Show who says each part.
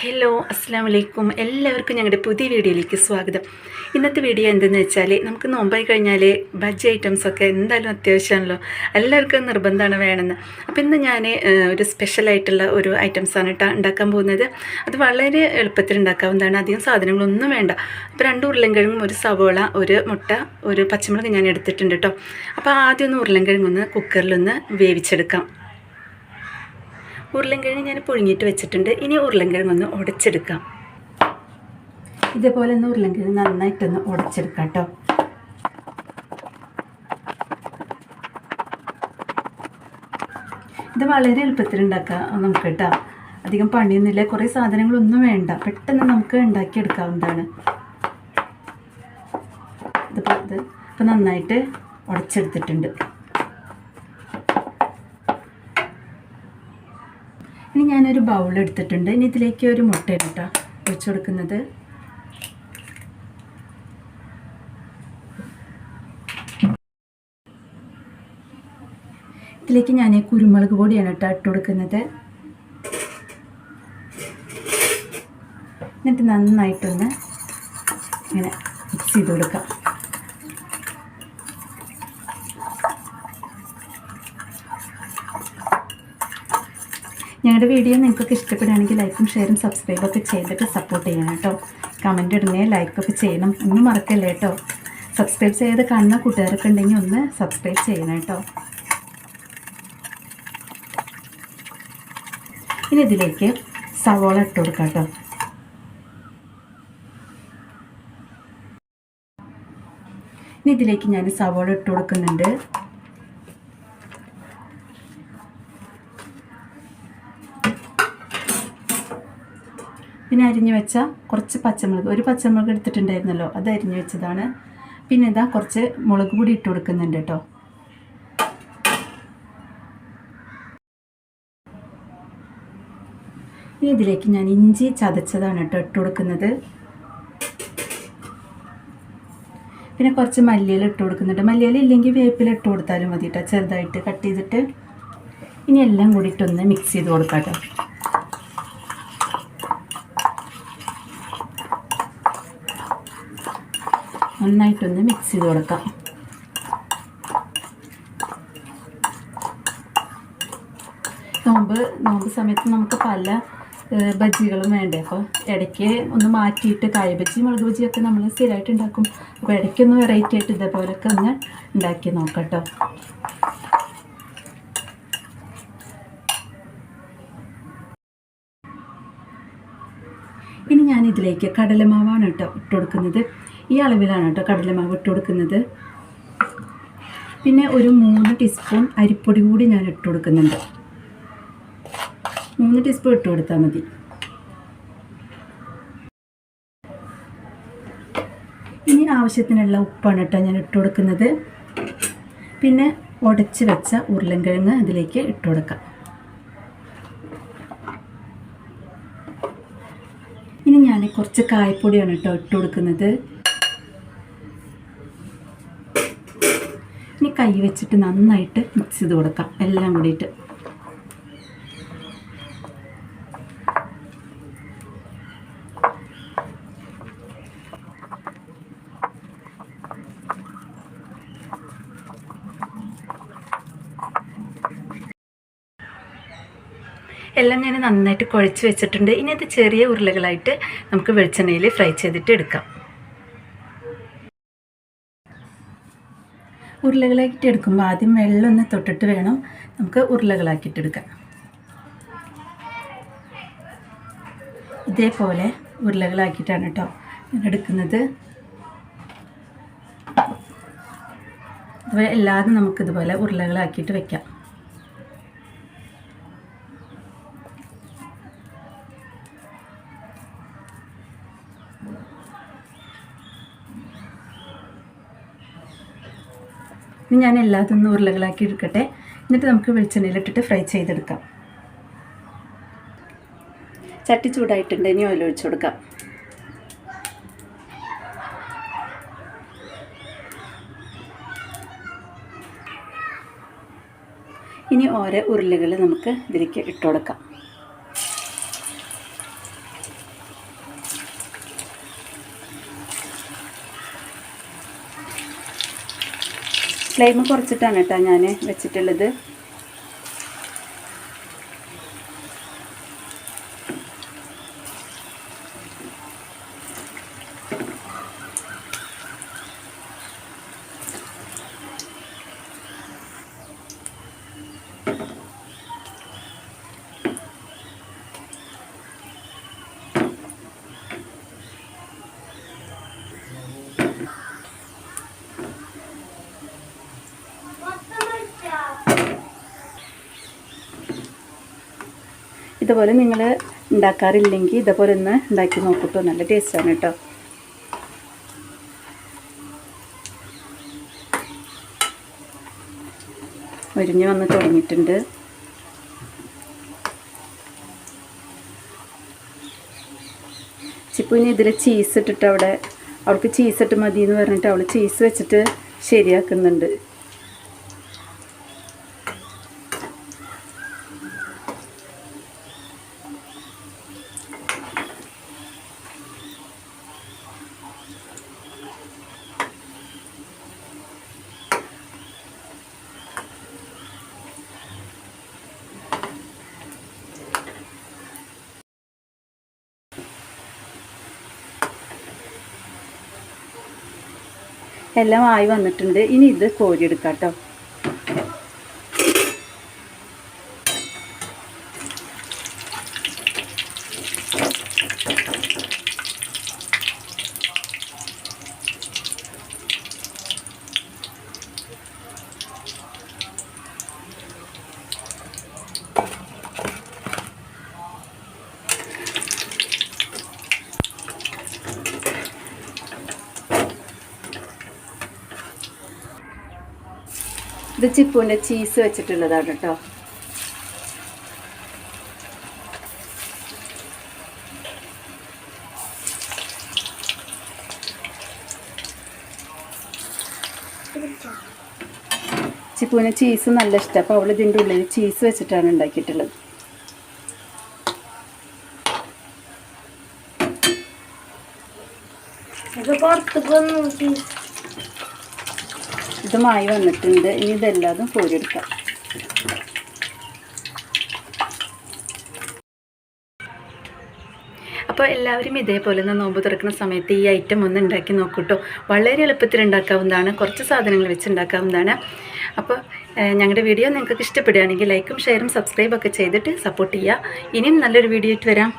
Speaker 1: Hello അസ്സാം വലൈക്കും എല്ലാവർക്കും ഞങ്ങളുടെ പുതിയ വീഡിയോയിലേക്ക് സ്വാഗതം. ഇന്നത്തെ വീഡിയോ എന്തെന്ന് വെച്ചാൽ നമുക്ക് നോമ്പായി കഴിഞ്ഞാൽ ബജ്ജി ഐറ്റംസൊക്കെ എന്തായാലും അത്യാവശ്യമാണല്ലോ. എല്ലാവർക്കും നിർബന്ധമാണ് വേണമെന്ന്. അപ്പോൾ ഇന്ന് ഞാൻ ഒരു സ്പെഷ്യലായിട്ടുള്ള ഒരു ഐറ്റംസാണ് കേട്ടോ ഉണ്ടാക്കാൻ പോകുന്നത്. അത് വളരെ എളുപ്പത്തിൽ ഉണ്ടാക്കാവുന്നതാണ്. അധികം സാധനങ്ങളൊന്നും വേണ്ട. അപ്പോൾ രണ്ട് ഉരുളൻകിഴങ്ങും ഒരു സവോള ഒരു മുട്ട ഒരു പച്ചമുളക് ഞാൻ എടുത്തിട്ടുണ്ട് കേട്ടോ അപ്പോൾ ആദ്യം ഒന്ന് ഉരുളൻകിഴങ്ങൊന്ന് കുക്കറിലൊന്ന് വേവിച്ചെടുക്കാം. ഉരുളൻകിഴങ്ങ് ഞാൻ പുഴുങ്ങിയിട്ട് വെച്ചിട്ടുണ്ട്. ഇനി ഉരുളൻകിഴങ്ങ് ഒന്ന് ഉടച്ചെടുക്കാം. ഇതേപോലെ ഒന്ന് ഉരുളൻകിഴങ്ങ് നന്നായിട്ടൊന്ന് ഉടച്ചെടുക്കാം കേട്ടോ. ഇത് വളരെ എളുപ്പത്തിൽ ഉണ്ടാക്കാം നമുക്ക് കേട്ടോ. അധികം പണിയൊന്നുമില്ല കുറേ സാധനങ്ങളൊന്നും വേണ്ട. പെട്ടെന്ന് നമുക്ക് ഉണ്ടാക്കിയെടുക്കാവുന്നതാണ്. ഇതിപ്പോൾ ഇത് ഇപ്പം നന്നായിട്ട് ഉടച്ചെടുത്തിട്ടുണ്ട്. ഞാനൊരു ബൗൾ എടുത്തിട്ടുണ്ട്. ഇനി ഇതിലേക്ക് ഒരു മുട്ട ഇട്ടാ ഒഴിച്ചു കൊടുക്കുന്നത്. ഇതിലേക്ക് ഞാൻ കുരുമുളക് പൊടിയാണ് കേട്ടോ ഇട്ട് കൊടുക്കുന്നത്. എന്നിട്ട് നന്നായിട്ടൊന്ന് ഇങ്ങനെ മിക്സ് ചെയ്ത് കൊടുക്കാം. ഞങ്ങളുടെ വീഡിയോ നിങ്ങൾക്കൊക്കെ ഇഷ്ടപ്പെടുകയാണെങ്കിൽ ലൈക്കും ഷെയറും സബ്സ്ക്രൈബൊക്കെ ചെയ്തിട്ട് സപ്പോർട്ട് ചെയ്യണം കേട്ടോ. കമന്റ് ഇടണേ ലൈക്കൊക്കെ ചെയ്യണം. ഒന്നും മറക്കല്ലേ കേട്ടോ. സബ്സ്ക്രൈബ് ചെയ്ത് കാണുന്ന കൂട്ടുകാരൊക്കെ ഉണ്ടെങ്കിൽ ഒന്ന് സബ്സ്ക്രൈബ് ചെയ്യണം കേട്ടോ. ഇനി ഇതിലേക്ക് സവോള ഇട്ട് കൊടുക്കാം കേട്ടോ. ഇനി ഇതിലേക്ക് ഞാൻ സവോള ഇട്ട് കൊടുക്കുന്നുണ്ട്. പിന്നെ അരിഞ്ഞു വെച്ച കുറച്ച് പച്ചമുളക്. ഒരു പച്ചമുളക് എടുത്തിട്ടുണ്ടായിരുന്നല്ലോ അത് അരിഞ്ഞു വെച്ചതാണ്. പിന്നെ ഇതാ കുറച്ച് മുളക് പൊടി ഇട്ട് കൊടുക്കുന്നുണ്ട് കേട്ടോ. ഇനി ഇതിലേക്ക് ഞാൻ ഇഞ്ചി ചതച്ചതാണ് കേട്ടോ ഇട്ട് കൊടുക്കുന്നത്. പിന്നെ കുറച്ച് മല്ലിയില ഇട്ട് കൊടുക്കുന്നുണ്ട്. മല്ലിയില ഇല്ലെങ്കിൽ വേപ്പില ഇട്ട് കൊടുത്താലും മതി കേട്ടോ ചെറുതായിട്ട് കട്ട് ചെയ്തിട്ട്. ഇനി എല്ലാം കൂടിയിട്ടൊന്ന് മിക്സ് ചെയ്ത് കൊടുക്കാം കേട്ടോ. നന്നായിട്ടൊന്ന് മിക്സ് ചെയ്ത് കൊടുക്കാം. നോമ്പ് നോമ്പ് സമയത്ത് നമുക്ക് പല ബജ്ജികളും വേണ്ടേ? അപ്പോൾ ഇടയ്ക്ക് ഒന്ന് മാറ്റിയിട്ട് കായ ബജ്ജി മുളക് ബജ്ജിയൊക്കെ നമ്മൾ സ്ഥിരമായിട്ട് ഉണ്ടാക്കും. അപ്പോൾ ഇടയ്ക്കൊന്ന് വെറൈറ്റി ആയിട്ട് ഇതേപോലൊക്കെ ഒന്ന് ഉണ്ടാക്കി നോക്കട്ടോ. ഇനി ഞാൻ ഇതിലേക്ക് കടലമാവാണ് കേട്ടോ ഇട്ട് കൊടുക്കുന്നത്. ഈ അളവിലാണ് കേട്ടോ കടലമാവ് ഇട്ട് കൊടുക്കുന്നത്. പിന്നെ ഒരു മൂന്ന് ടീസ്പൂൺ അരിപ്പൊടി കൂടി ഞാൻ ഇട്ട് കൊടുക്കുന്നുണ്ട്. മൂന്ന് ടീസ്പൂൺ ഇട്ട് കൊടുത്താൽ മതി. ഇനി ആവശ്യത്തിനുള്ള ഉപ്പാണ് കേട്ടോ ഞാൻ ഇട്ട് കൊടുക്കുന്നത്. പിന്നെ ഉടച്ച് വെച്ച ഉരുളൻകിഴങ്ങ് അതിലേക്ക് ഇട്ട് കൊടുക്കാം. ഇനി ഞാൻ കുറച്ച് കായപ്പൊടിയാണ് കേട്ടോ ഇട്ട് കൊടുക്കുന്നത് ഇനി കൈ വെച്ചിട്ട് നന്നായിട്ട് മിക്സ് ചെയ്ത് കൊടുക്കാം. എല്ലാം കൂടിയിട്ട്. എല്ലാം ഞാൻ നന്നായിട്ട് കുഴച്ച് വെച്ചിട്ടുണ്ട്. ഇനി ഇത് ചെറിയ ഉരുളകളായിട്ട് നമുക്ക് വെളിച്ചെണ്ണയിൽ ഫ്രൈ ചെയ്തിട്ട് എടുക്കാം. ഉരുളകളാക്കിയിട്ട് എടുക്കുമ്പോൾ ആദ്യം വെള്ളം ഒന്ന് തൊട്ടിട്ട് വേണം നമുക്ക് ഉരുളകളാക്കിയിട്ട് എടുക്കാൻ. ഇതേപോലെ ഉരുളകളാക്കിയിട്ടാണ് കേട്ടോ ഞാൻ എടുക്കുന്നത്. അതുപോലെ എല്ലാതും നമുക്കിതുപോലെ ഉരുളകളാക്കിയിട്ട് വെക്കാം. ഇനി ഞാൻ എല്ലാതൊന്നും ഉരുളകളാക്കി എടുക്കട്ടെ. എന്നിട്ട് നമുക്ക് വെളിച്ചെണ്ണയിലിട്ടിട്ട് ഫ്രൈ ചെയ്തെടുക്കാം. ചട്ടി ചൂടായിട്ടുണ്ട് ഇനി ഓയിൽ ഒഴിച്ചു കൊടുക്കാം. ഇനി ഓരോ ഉരുളകൾ നമുക്ക് ഇതിലേക്ക് ഇട്ട് ഫ്ലെയിം കുറച്ചിട്ടാണ് കേട്ടോ ഞാൻ വെച്ചിട്ടുള്ളത്. ഇതുപോലെ നിങ്ങൾ ഉണ്ടാക്കാറില്ലെങ്കിൽ ഇതുപോലെ ഒന്ന് ഉണ്ടാക്കി നോക്കൂട്ടോ. നല്ല ടേസ്റ്റാണ് കേട്ടോ. മുരിഞ്ഞ് വന്ന് തുടങ്ങിയിട്ടുണ്ട്. ചിപ്പുവിന് ഇതിൽ ചീസ് ഇട്ടിട്ട് അവിടെ അവൾക്ക് ചീസ് ഇട്ട് മതി എന്ന് പറഞ്ഞിട്ട് അവൾ ചീസ് വെച്ചിട്ട് ശരിയാക്കുന്നുണ്ട്. എല്ലാം ആയി വന്നിട്ടുണ്ട്. ഇനി ഇത് കോരിയെടുക്കാം കേട്ടോ ഇത് ചിപ്പുവിന്റെ ചീസ് വെച്ചിട്ടുള്ളതാണ് കേട്ടോ. ചിപ്പുവിന് ചീസ് നല്ല ഇഷ്ടം. അപ്പോൾ അവൾ ഇതിന്റെ ഉള്ളിൽ ചീസ് വെച്ചിട്ടാണ് ഉണ്ടാക്കിയിട്ടുള്ളത്.
Speaker 2: ഇത് പുറത്തേക്ക് നോക്കി.
Speaker 1: ഇതുമായി വന്നിട്ടുണ്ട്. ഇനി ഇതെല്ലാതും കോരിയെടുക്കാം. അപ്പോൾ എല്ലാവരും ഇതേപോലെ ഒന്ന് നോമ്പ് തുറക്കുന്ന സമയത്ത് ഈ ഐറ്റം ഒന്ന് ഉണ്ടാക്കി നോക്കൂട്ടോ. വളരെ എളുപ്പത്തിൽ ഉണ്ടാക്കാവുന്നതാണ്. കുറച്ച് സാധനങ്ങൾ വെച്ച് ഉണ്ടാക്കാവുന്നതാണ്. അപ്പോൾ ഞങ്ങളുടെ വീഡിയോ നിങ്ങൾക്ക് ഇഷ്ടപ്പെടുകയാണെങ്കിൽ ലൈക്കും ഷെയറും സബ്സ്ക്രൈബൊക്കെ ചെയ്തിട്ട് സപ്പോർട്ട് ചെയ്യുക. ഇനിയും നല്ലൊരു വീഡിയോ ആയിട്ട് വരാം.